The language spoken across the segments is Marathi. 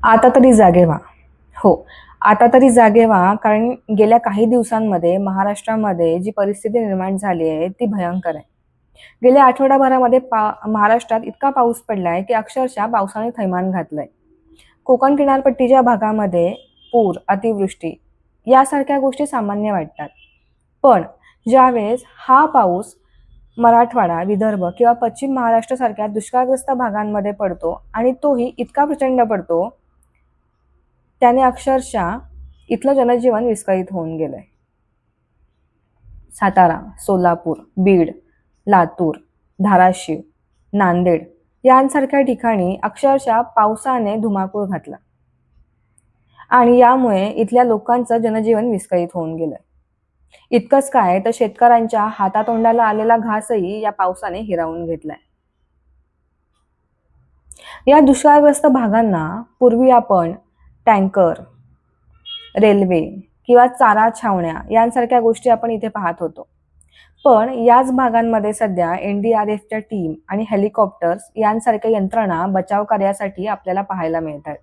आता तरी जागे व्हा. हो आता तरी जागे व्हा कारण गेल्या काही दिवसांमध्ये महाराष्ट्रामध्ये जी परिस्थिती निर्माण झाली आहे ती भयंकर आहे. गेल्या आठवडाभरामध्ये पा महाराष्ट्रात इतका पाऊस पडलाय की अक्षरशः पावसाने थैमान घातलंय. कोकण किनारपट्टीच्या भागामध्ये पूर अतिवृष्टी यासारख्या गोष्टी सामान्य वाटतात. पण ज्यावेळेस हा पाऊस मराठवाडा विदर्भ किंवा पश्चिम महाराष्ट्रासारख्या दुष्काळग्रस्त भागांमध्ये पडतो आणि तोही इतका प्रचंड पडतो त्याने अक्षरशः इथलं जनजीवन विस्कळीत होऊन गेलंय. सातारा सोलापूर बीड लातूर धाराशिव नांदेड यांसारख्या ठिकाणी अक्षरशः पावसाने धुमाकूळ घातला. आणि यामुळे इथल्या लोकांचं जनजीवन विस्कळीत होऊन गेलंय. इतकंच काय तर शेतकऱ्यांच्या हातातोंडाला आलेला घासही या पावसाने हिरावून घेतलाय. या दुष्काळग्रस्त भागांना पूर्वी आपण टँकर रेल्वे किंवा चारा छावण्या यांसारख्या गोष्टी आपण इथे पाहत होतो. पण याच भागांमध्ये सध्या एन डी आर एफच्या टीम आणि हेलिकॉप्टर्स यांसारख्या यंत्रणा बचाव कार्यासाठी आपल्याला पाहायला मिळत आहेत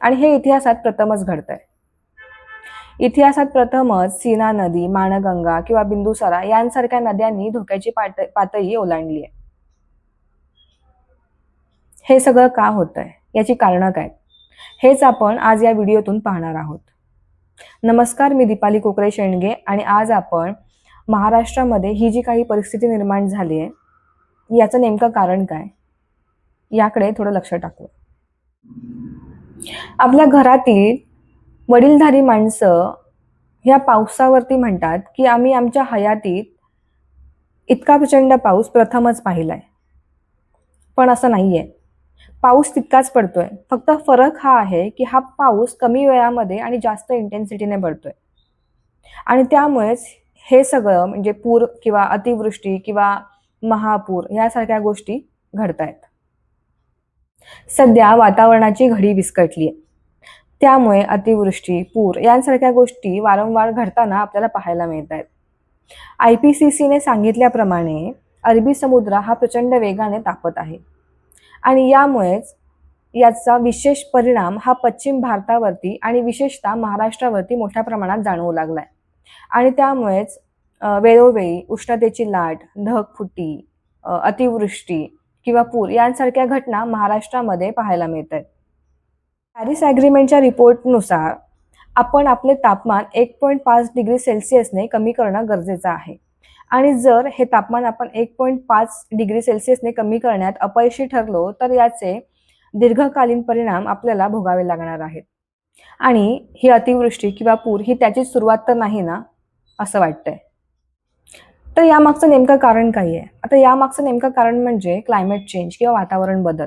आणि हे इतिहासात प्रथमच घडत आहे इतिहासात प्रथमच सीना नदी माणगंगा किंवा बिंदुसारा यांसारख्या नद्यांनी धोक्याची पात पातळी ओलांडली आहे हे सगळं का होत आहे याची कारणं काय? हेच आपण आज या व्हिडिओतून पाहणार आहोत. नमस्कार मी दीपाली कोकरे शेंडगे आणि आज आपण महाराष्ट्रामध्ये ही जी काही परिस्थिती निर्माण झाली आहे याचं नेमकं कारण काय? याकडे थोडं लक्ष टाकू आपल्या घरातील वडीलधारी माणसं ह्या पावसावरती म्हणतात की आम्ही आमच्या हयातीत इतका प्रचंड पाऊस प्रथमच पाहिलाय. पण असं नाहीये. पाऊस तितकाच पडतोय. फक्त फरक हा आहे की हा पाऊस कमी वेळामध्ये आणि जास्त इंटेन्सिटीने पडतोय आणि त्यामुळेच हे सगळं म्हणजे पूर किंवा अतिवृष्टी किंवा महापूर यासारख्या गोष्टी घडत आहेत सध्या वातावरणाची घडी विस्कटली आहे त्यामुळे अतिवृष्टी पूर यांसारख्या गोष्टी वारंवार घडताना आपल्याला पाहायला मिळत आहेत आय पी सी सीने सांगितल्याप्रमाणे अरबी समुद्र हा प्रचंड वेगाने तापत आहे. आणि यामुळेच याचा विशेष परिणाम हा पश्चिम भारतावरती आणि विशेषतः महाराष्ट्रावरती मोठ्या प्रमाणात जाणवू लागलाय. आणि त्यामुळेच वेळोवेळी उष्णतेची लाट ढगफुटी अतिवृष्टी किंवा पूर यांसारख्या घटना महाराष्ट्रामध्ये पाहायला मिळत आहेत पॅरिस ॲग्रीमेंटच्या रिपोर्टनुसार आपण आपले तापमान एक पॉईंट पाच डिग्री सेल्सिअसने कमी करणं गरजेचं आहे. आणि जर हे तापमान आपण एक पॉईंट पाच डिग्री सेल्सिअसने कमी करण्यात अपयशी ठरलो तर याचे दीर्घकालीन परिणाम आपल्याला भोगावे लागणार आहेत. आणि ही अतिवृष्टी किंवा पूर ही त्याची सुरुवात तर नाही ना असं वाटतंय. तर यामागचं नेमकं कारण काही आहे? आता यामागचं नेमकं कारण म्हणजे क्लायमेट चेंज किंवा वातावरण बदल.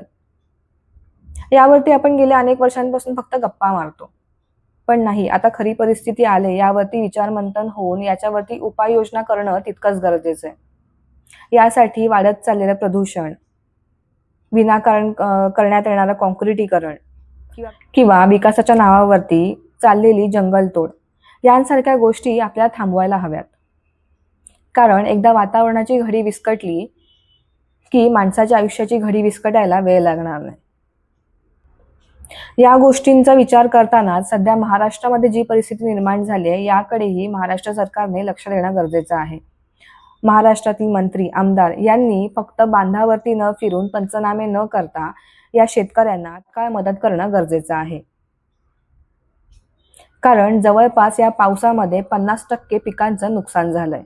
यावरती आपण गेल्या अनेक वर्षांपासून फक्त गप्पा मारतो. पण नाही. आता खरी परिस्थिती आले यावरती विचारमंथन होऊन याच्यावरती उपाययोजना करणं तितकंच गरजेचं आहे. यासाठी वाढत चाललेलं प्रदूषण विनाकारण करण्यात येणारं कॉन्क्रिटीकरण किंवा विकासाच्या नावावरती चाललेली जंगलतोड यांसारख्या गोष्टी आपल्याला थांबवायला हव्यात. कारण एकदा वातावरणाची घडी विस्कटली की माणसाच्या आयुष्याची घडी विस्कटायला वेळ लागणार नाही. या गोष्टींचा विचार करताना सध्या महाराष्ट्रामध्ये जी परिस्थिती निर्माण झाली आहे याकडेही महाराष्ट्र सरकारने लक्ष देणं गरजेचं आहे. महाराष्ट्रातील मंत्री आमदार यांनी फक्त बांधावरती न फिरून पंचनामे न करता या शेतकऱ्यांना काय मदत करणं गरजेचं आहे. कारण जवळपास या पावसामध्ये पन्नास टक्के पिकांचं नुकसान झालंय.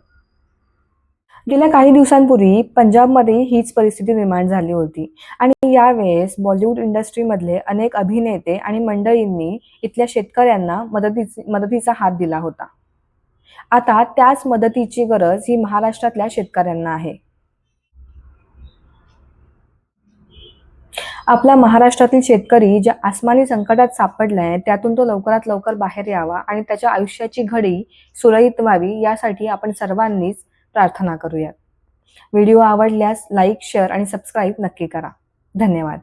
गेल्या काही दिवसांपूर्वी पंजाबमध्ये हीच परिस्थिती निर्माण झाली होती. आणि यावेळेस बॉलिवूड इंडस्ट्रीमधले अनेक अभिनेते आणि मंडळींनी इथल्या शेतकऱ्यांना मदतीची मदतीचा हात दिला होता. आता त्याच मदतीची गरज ही महाराष्ट्रातल्या शेतकऱ्यांना आहे. आपल्या महाराष्ट्रातील शेतकरी ज्या आसमानी संकटात सापडलाय त्यातून तो लवकरात लवकर बाहेर यावा आणि त्याच्या आयुष्याची घडी सुरळीत व्हावी यासाठी आपण सर्वांनीच प्रार्थना करूयात. व्हिडिओ आवडल्यास लाईक शेअर आणि सबस्क्राईब नक्की करा. धन्यवाद.